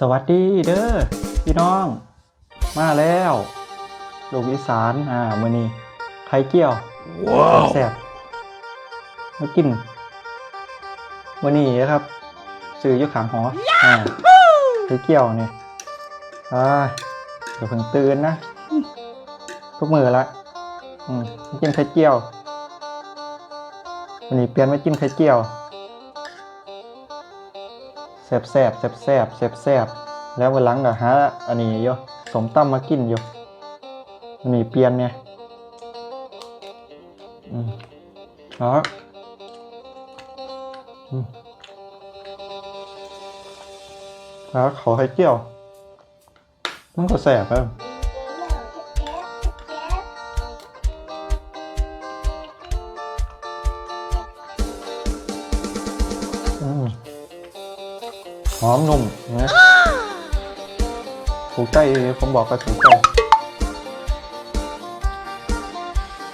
สวัสดีเด้อพี่น้อง มาแล้วลูกอีสานอ่ามื้อนี้ไข่เจียวว้าวแซ่บมากินมื้อนี้นะครับ ซื้ออยู่ข้างหออ่าไข่เจียวนี่อ่าเดี๋ยวเพิ่งตื่นนะทุกมือละอืมมากินไข่เจียววันนี้เปลี่ยนมากินไข่เจียว แซบแซบแซบแซบแซบแซบแล้ววันหลังก็หาอันนี้อยู่สมตำมากินอยู่อันนี้เปลี่ยนเนี่ยอืมอ๋ออืมแล้วขอให้เกี่ยว มันก็แสบครั อมนุ่มนะถูกใจผมบอกก็ถูกใจ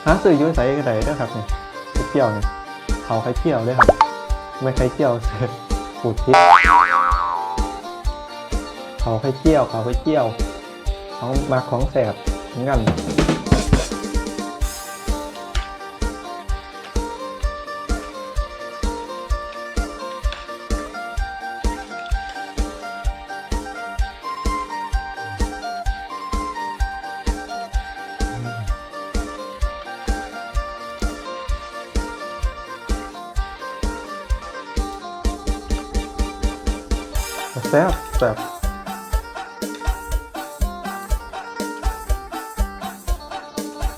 หาซื้ออยุ่ใส่กระไดด้วยครับเนี่ยไข่เจียวเนี่ยเขาไข่เจียวด้วยครับไม่ไข่เจียวเสือปูดพริกเขาไข่เจียวเขาไข่เจียวของมาของแสบเหมือนกัน แซ่บแซ่บ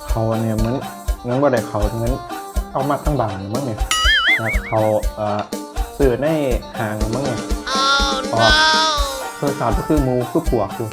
เขาเนี่ยเหมือนเหมือนว่าได้เขาเหมือนเอามาตั้งบางมั้งเนี่ยนะครับเขาเอ่อสื่อในห่างมั้งเนี่ย Oh ออกโทรศัพท์ก็คือหมูคือปวกอยู่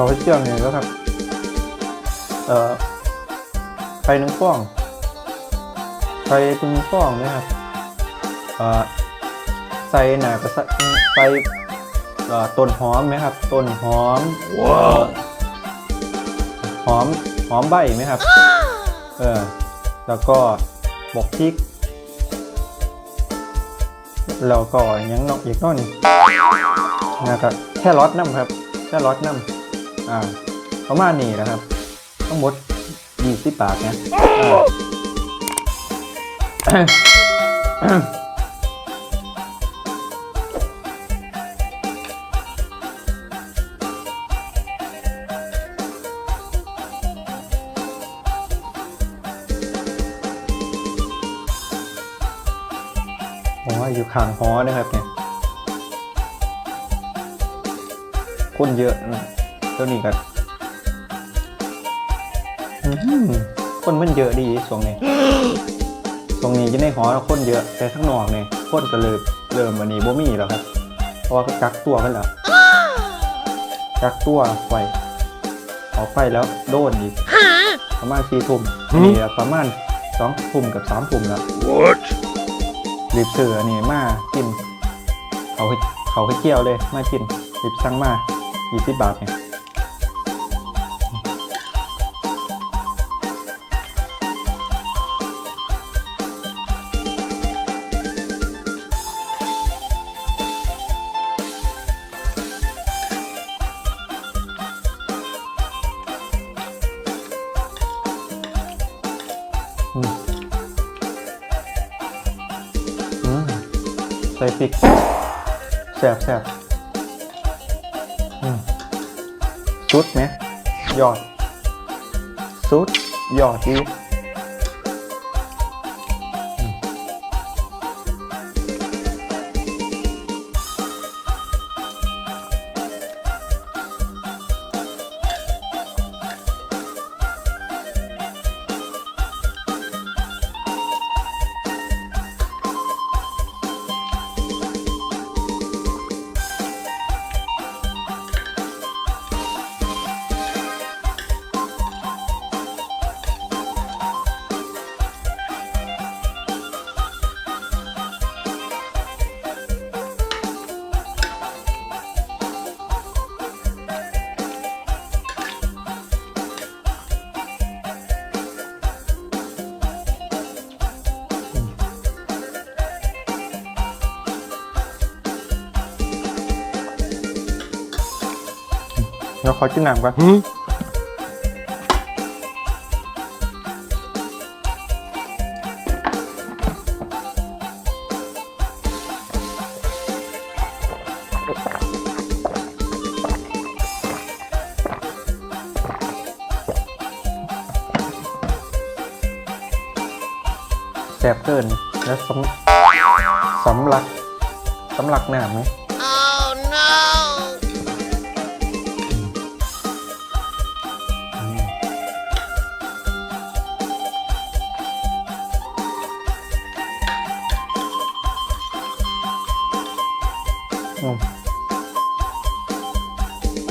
เขาเจียวเนี่ยแล้วครับ เอ่อไข่หนึ่งฟองไข่หนึ่งฟองเนี่ยครับ เอ่อใส่หนาก็ใส่ใส่เอ่อต้นหอมไหมครับ ต้นหอมว้าวหอมหอมใบไหมครับ เออ แล้วก็บอกพริก แล้วก็หยังนอกอีกหน้อยหนึงนะครับแค่รสน้ำครับ แค่รสน้ำ อ่าประมาณนี้นะครับ ทั้งหมด20บาทนะอ่าผมว่าอยู่ข้างหอนะครับเนี่ยคนเยอะนะ เท่านี้กันอื้อหือคนมันเยอะดีช่วงนี้ตรงนี้จะในหอคนเยอะแต่ข้างนอกเนี่ยคนก็เริ่มเริ่มวันนี้บ่มีแล้วครับ เพราะว่าเขากักตัวกันแล้วกักตัวไว้ออกไปแล้วโดนอีกประมาณสี่ทุ่มอันนี้ประมาณสองทุ่มกับสามทุ่มแล้ว What รีบซื้ออันนี้มากิน เขาให้เขาให้เกี่ยวเลยมากินรีบสั่งมา20บาทเนี่ย ใส่พริกแซ่บแซ่บสุดไหมยอดสุดยอดดี เราขอจิ้มน้ำก่อนแสบเกินแล้วสำสำลักสำลักน้ำไหม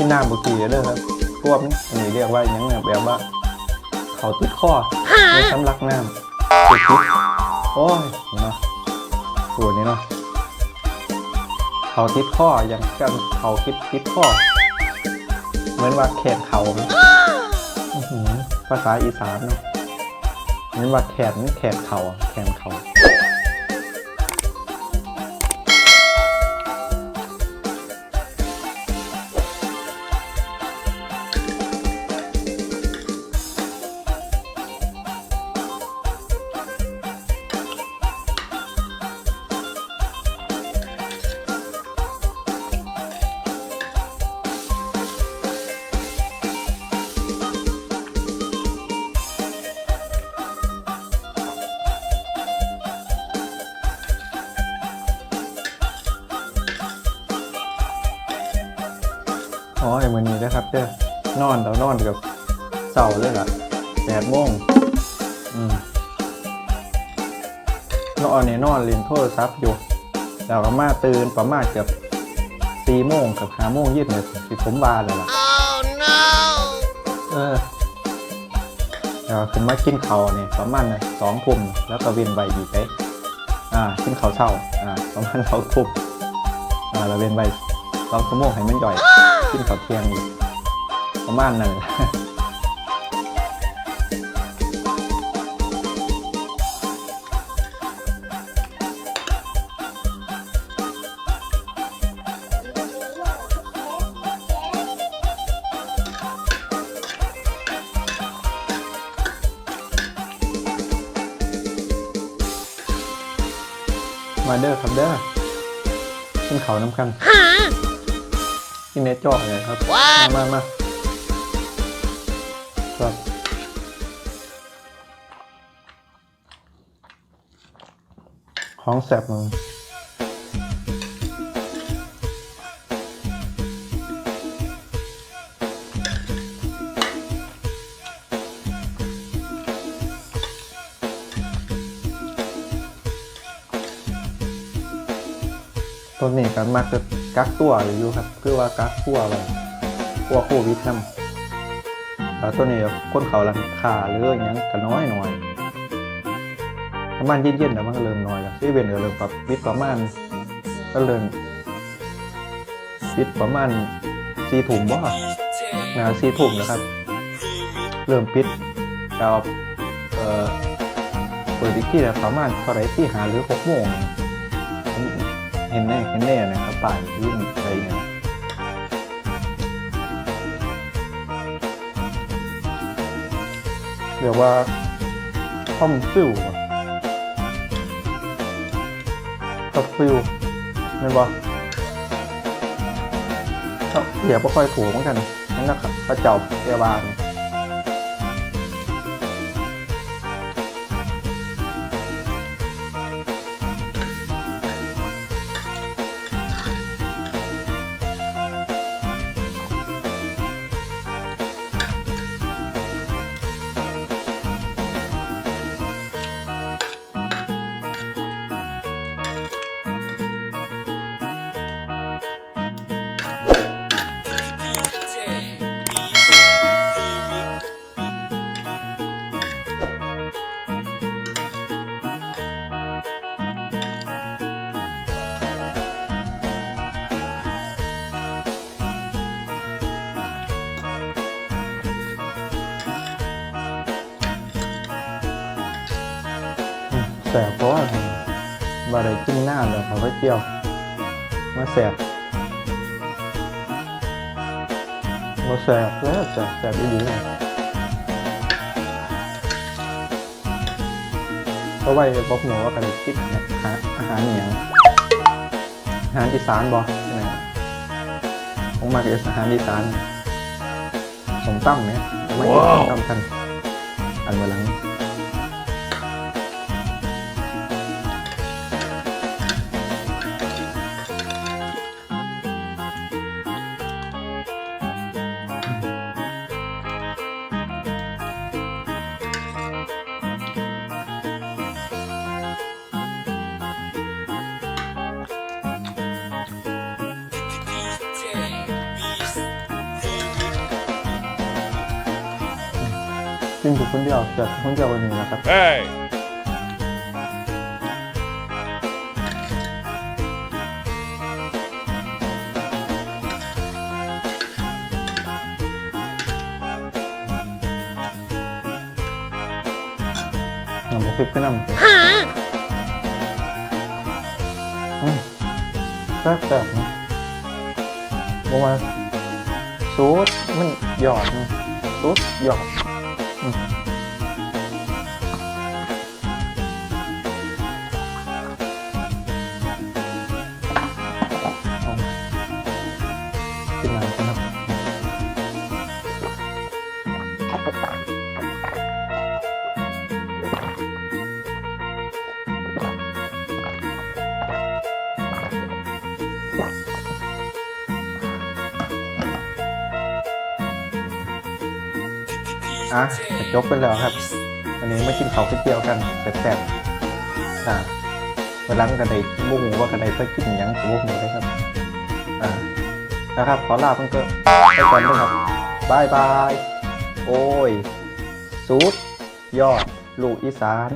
ที่น้ำบุกีเด้อครับพวกนี้อันนี้เรียกว่าอย่างเงี้ยแบบว่า เขาติดข้อไม่สำลักน้ำติดติดโอ้ยนี่เนาะส่วนนี้เนาะเขาติดข้ออย่างกันเขาคิดติดข้อ เหมือนว่าแขนเขาไหมอื้อหือภาษาอีสานเนาะเหมือนว่าแขนแขนเขาอะแขนเขา มือนี้นะครับเด้อนอนแล้วนอนกับเสาเลยล่ะแปดโมงอืมนอนเนี่ยนอนเล่นโทรศัพท์อยู่แล้วก็มาตื่นประมาณเกือบสี่โมงกับห้าโมงยี่สิบนาทีที่ผมบาเลยล่ะ Oh no! เออแล้วขึ้นมากินเขาวเนี่ยประมาณน่ะสองทุ่มแล้วก็เวินไปอีกไปอ่ากินเขาวเช้าอ่าประมาณสองทุ่มอ่าแล้วเวินไปสองชั่วโมงให้มันย่อย กินข้าวเที่ยงอยู่ประมาณนั้นแหละมาเด้อครับเด้อกินเขาวน้ำกัน Huh? กินเนจ่อเลยครับมา What? มามาครับของแสบมึงตัวนี้กันมักจะ กักตัวอยู่ครับ คือว่ากักตัวไว้กลัวโควิดนำแล้วตัวนี้คนเขาลังคาหรืออย่างนั้นก็น้อยหน่อยประมาณเย็นๆแล้วมันก็เริ่มน้อยแล้วที่เวนก็เริ่มปรับวิดประมาณก็เริ่มวิดประมาณสี่ถุงบ่นะสี่ถุงนะครับ เริ่มปิดแล้วเอ่อเปิดอีกที่แล้วประมาณเท่าไรที่หาหรือหกโมง เห็นแน่เห็นแน่นะครับป่ายยื่นอะไรเนี่ยเรียกว่าท่อมฟิวอะท่อมฟิวไม่นบอกเดี๋ยบ่ค่อยถูกเหมือนกันนั่นนะครับพระจ้าเยาบาล แสบเพราะว่าบาได้กินหน้าเลยเขาก็เจียว มาแสบรสแสบแล้วแสบแสบดีเลยเพราะว่าบอกหนูว่ากันคิดนี่ยหาอาหารเหนียงอาหารอีสานบอกนะผมมาเกิดอาหารอีสานสมตั้มเนี่ยไม่กินสมตั้มกันอันเมื่อหลัง กินอยู่คนเดียวจัดคนเดียววันนี้นะครับ Hey! น้ำพริกก็น้ำอืมแซ่บแซ่บนะบอกว่าซูดมันหยอดนะซูดหยอด อืะจบไปแล้วครับวันนี้มากินเขาวก๋วยเตี๋ยวกันแซ่บๆอ่าวันหลังกันไดบุ้งว่ากันได้ไปกินยังกับบุ้งเลยครับ อ่านะครับ ขอลาเพิ่งก็ไปก่อนด้วยครับบายบาย โอ้ยสุดยอด ลูกอีสาน